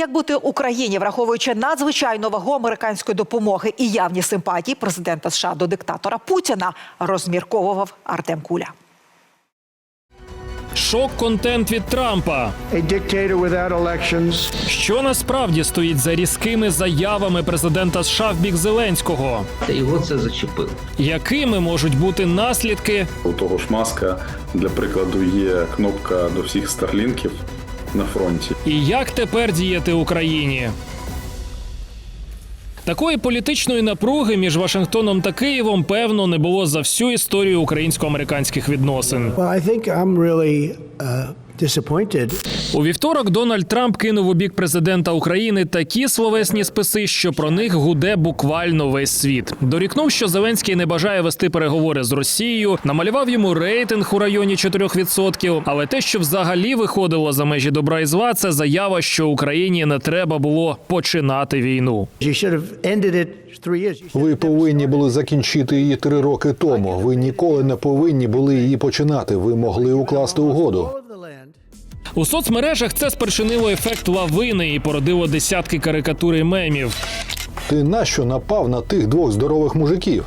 Як бути Україні, враховуючи надзвичайну вагу американської допомоги і явні симпатії президента США до диктатора Путіна, розмірковував Артем Куля. Шок-контент від Трампа. Що насправді стоїть за різкими заявами президента США в бік Зеленського? Та його це зачепило. Якими можуть бути наслідки? У того ж маска, для прикладу, є кнопка до всіх старлінків на фронті. І як тепер діяти Україні? Такої політичної напруги між Вашингтоном та Києвом певно не було за всю історію українсько-американських відносин. well, I think I'm really uh. У вівторок Дональд Трамп кинув у бік президента України такі словесні списи, що про них гуде буквально весь світ. Дорікнув, що Зеленський не бажає вести переговори з Росією, намалював йому рейтинг у районі 4%. Але те, що взагалі виходило за межі добра і зла, це заява, що Україні не треба було починати війну. You should have ended it three years. You should Ви повинні були закінчити її три роки тому. Ви ніколи не повинні були її починати. Ви могли укласти угоду. У соцмережах це спричинило ефект лавини і породило десятки карикатур і мемів. Ти нащо напав на тих двох здорових мужиків?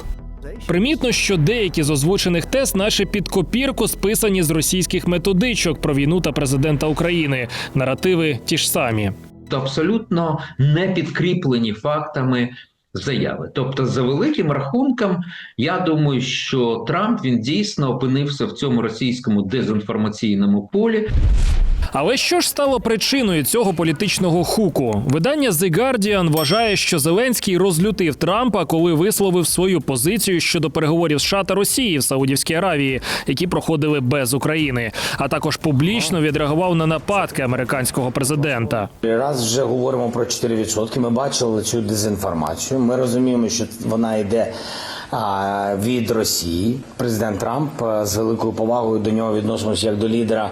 Примітно, що деякі з озвучених тез, наче під копірку, списані з російських методичок про війну та президента України. Наративи ті ж самі. То абсолютно не підкріплені фактами заяви. Тобто, за великим рахунком, я думаю, що Трамп він дійсно опинився в цьому російському дезінформаційному полі. Але що ж стало причиною цього політичного хуку? Видання The Guardian вважає, що Зеленський розлютив Трампа, коли висловив свою позицію щодо переговорів США та Росії в Саудівській Аравії, які проходили без України, а також публічно відреагував на нападки американського президента. Раз вже говоримо про 4%, ми бачили цю дезінформацію. Ми розуміємо, що вона йде від Росії. Президент Трамп з великою повагою до нього відносимося як до лідера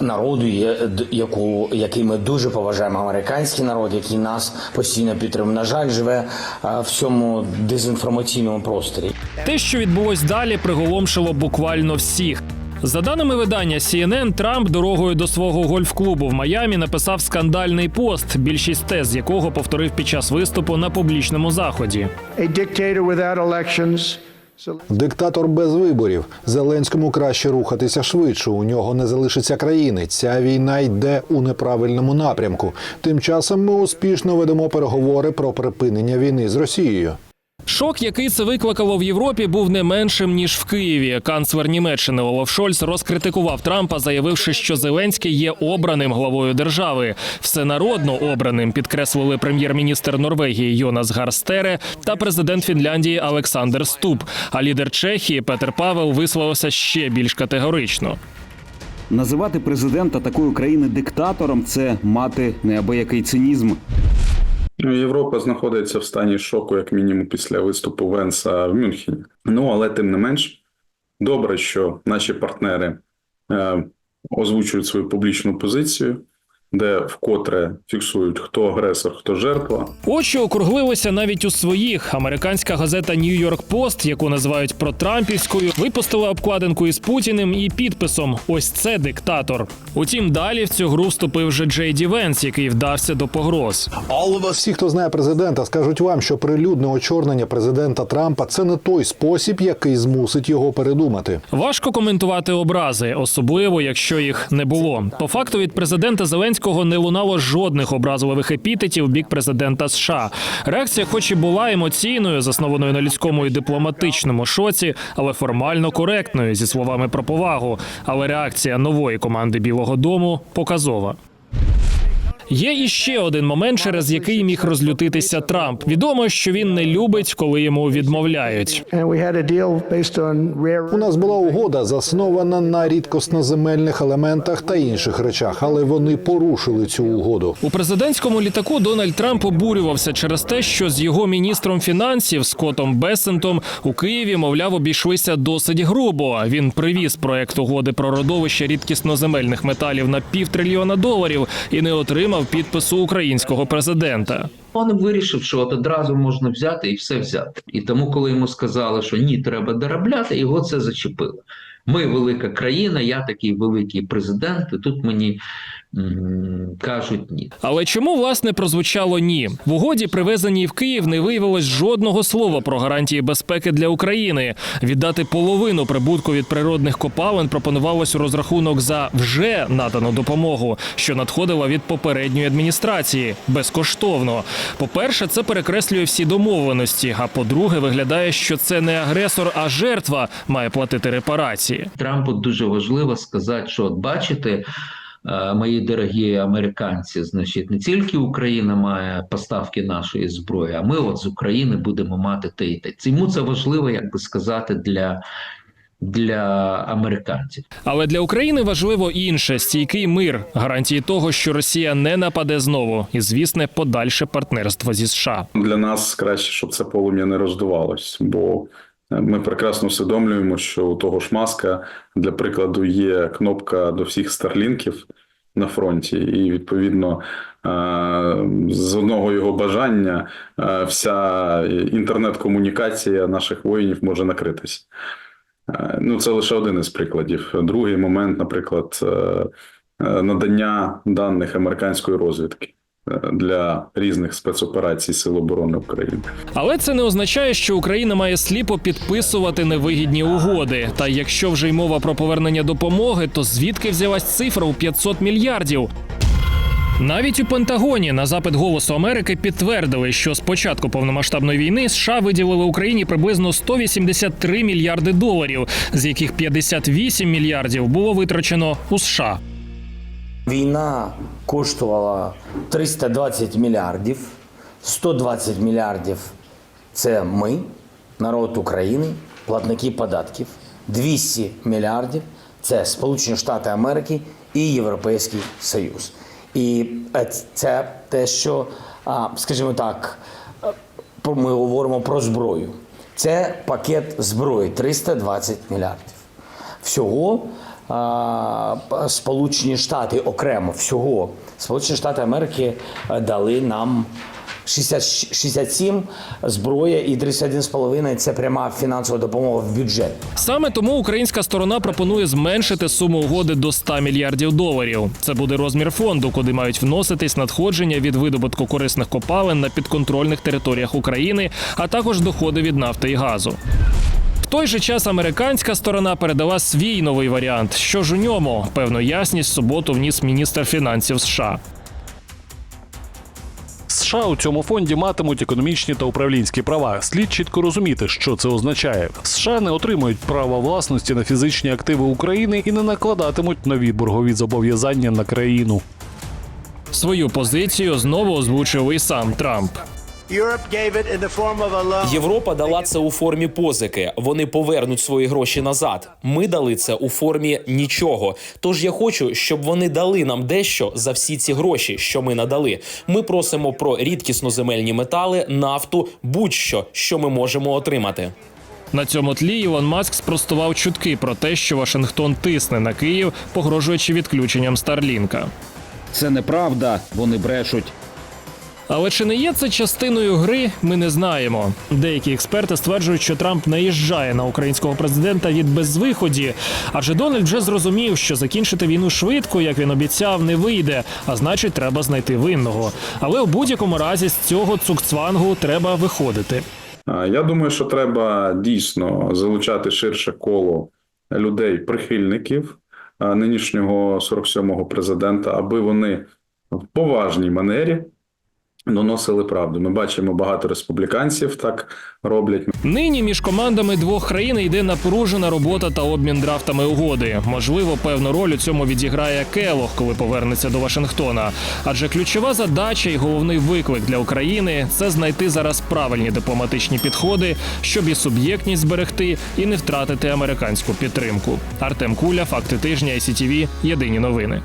народу, є- яку, який ми дуже поважаємо, американський народ, який нас постійно підтримує. На жаль, живе в цьому дезінформаційному просторі. Те, що відбулось далі, приголомшило буквально всіх. За даними видання CNN, Трамп дорогою до свого гольф-клубу в Майамі написав скандальний пост, більшість тез якого повторив під час виступу на публічному заході. A dictator without elections. Диктатор без виборів. Зеленському краще рухатися швидше. У нього не залишиться країни. Ця війна йде у неправильному напрямку. Тим часом ми успішно ведемо переговори про припинення війни з Росією. Шок, який це викликало в Європі, був не меншим ніж в Києві. Канцлер Німеччини Олаф Шольц розкритикував Трампа, заявивши, що Зеленський є обраним главою держави. Всенародно обраним підкреслили прем'єр-міністр Норвегії Йонас Гарстере та президент Фінляндії Олександр Ступ. А лідер Чехії Петер Павел висловився ще більш категорично. Називати президента такої країни диктатором це мати неабиякий цинізм. Ну, Європа знаходиться в стані шоку, як мінімум, після виступу Венса в Мюнхені. Ну але тим не менш, добре, що наші партнери е, озвучують свою публічну позицію, де вкотре фіксують, хто агресор, хто жертва. Очі округлилися навіть у своїх. Американська газета New York Post, яку називають протрампівською, випустила обкладинку із Путіним і підписом Ось це диктатор. Утім, далі в цю гру вступив вже Джей Ді Венс, який вдався до погроз. Всі, хто знає президента, скажуть вам, що прилюдне очорнення президента Трампа це не той спосіб, який змусить його передумати. Важко коментувати образи, особливо якщо їх не було. По факту від президента Зеленського не лунало жодних образливих епітетів в бік президента США. Реакція, хоч і була емоційною, заснованою на людському і дипломатичному шоці, але формально коректною зі словами про повагу. Але реакція нової команди Білого Дому показова. Є іще один момент, через який міг розлютитися Трамп. Відомо, що він не любить, коли йому відмовляють. У нас була угода, заснована на рідкосноземельних елементах та інших речах, але вони порушили цю угоду. У президентському літаку Дональд Трамп обурювався через те, що з його міністром фінансів Скоттом Бесентом у Києві, мовляв, обійшлися досить грубо. Він привіз проект угоди про родовище рідкісноземельних металів на півтрильйона доларів і не отримав підпису українського президента. Он вирішив, що от одразу можна взяти і все взяти. І тому, коли йому сказали, що ні, треба доробляти, його це зачепило. Ми велика країна, я такий великий президент, і тут мені кажуть ні. Але чому власне прозвучало ні? В угоді, привезеній в Київ, не виявилось жодного слова про гарантії безпеки для України. Віддати половину прибутку від природних копалин пропонувалось у розрахунок за вже надану допомогу, що надходила від попередньої адміністрації безкоштовно. По-перше, це перекреслює всі домовленості. А по-друге, виглядає, що це не агресор, а жертва має платити репарації. Трампу дуже важливо сказати, що от бачите. Е, Мої дорогі американці, значить, не тільки Україна має поставки нашої зброї, а ми от з України будемо мати те і те. Йому це важливо, як би сказати, для, для американців. Але для України важливо інше стійкий мир, гарантії того, що Росія не нападе знову, і звісне подальше партнерство зі США. Для нас краще, щоб це полум'я не роздувалось, бо ми прекрасно усвідомлюємо, що у того ж маска, для прикладу, є кнопка до всіх старлінків на фронті, і відповідно е, з одного його бажання е, вся інтернет-комунікація наших воїнів може накритися. Е, Ну, це лише один із прикладів. Другий момент, наприклад, надання даних американської розвідки для різних спецоперацій Сил оборони України. Але це не означає, що Україна має сліпо підписувати невигідні угоди. Та якщо вже й мова про повернення допомоги, то звідки взялась цифра у 500 мільярдів? Навіть у Пентагоні на запит Голосу Америки підтвердили, що з початку повномасштабної війни США виділили Україні приблизно 183 мільярди доларів, з яких 58 мільярдів було витрачено у США. Війна коштувала 320 мільярдів, 120 мільярдів це ми, народ України, платники податків, 200 мільярдів це Сполучені Штати Америки і Європейський Союз. І е, це те, що, скажімо так, е, ми говоримо про зброю. Це пакет зброї 320 мільярдів. Всього Сполучені Штати окремо всього Сполучені Штати Америки е, дали нам 60, 67 зброя і 31,5 – це пряма фінансова допомога в бюджет. Саме тому українська сторона пропонує зменшити суму угоди до 100 мільярдів доларів. Це буде розмір фонду, куди мають вноситись надходження від видобутку корисних копалин на підконтрольних територіях України, а також доходи від нафти і газу. Той же час американська сторона передала свій новий варіант. Що ж у ньому? Певну ясність в суботу вніс міністр фінансів США. США у цьому фонді матимуть економічні та управлінські права. Слід чітко розуміти, що це означає. США не отримують права власності на фізичні активи України і не накладатимуть нові боргові зобов'язання на країну. Свою позицію знову озвучив і сам Трамп. Europe gave it in the form of a loan. Європа дала це у формі позики. Вони повернуть свої гроші назад. Ми дали це у формі нічого. Тож я хочу, щоб вони дали нам дещо за всі ці гроші, що ми надали. Ми просимо про рідкісноземельні метали, нафту, будь-що, що ми можемо отримати. На цьому тлі Ілон Маск спростував чутки про те, що Вашингтон тисне на Київ, погрожуючи відключенням Старлінка. Це неправда, вони брешуть. Але чи не є це частиною гри, ми не знаємо. Деякі експерти стверджують, що Трамп наїжджає на українського президента від безвиході, адже Дональд вже зрозумів, що закінчити війну швидко, як він обіцяв, не вийде, а значить, треба знайти винного. Але у будь-якому разі з цього цукцвангу треба виходити. Я думаю, що треба дійсно залучати ширше коло людей, прихильників нинішнього 47-го президента, аби вони в поважній манері доносили правду. Ми бачимо багато республіканців так роблять. Нині між командами двох країн йде напружена робота та обмін драфтами угоди. Можливо, певну роль у цьому відіграє Келох, коли повернеться до Вашингтона. Адже ключова задача і головний виклик для України це знайти зараз правильні дипломатичні підходи, щоб і суб'єктність зберегти, і не втратити американську підтримку. Артем Куля, факти тижня, ICTV, Єдині новини.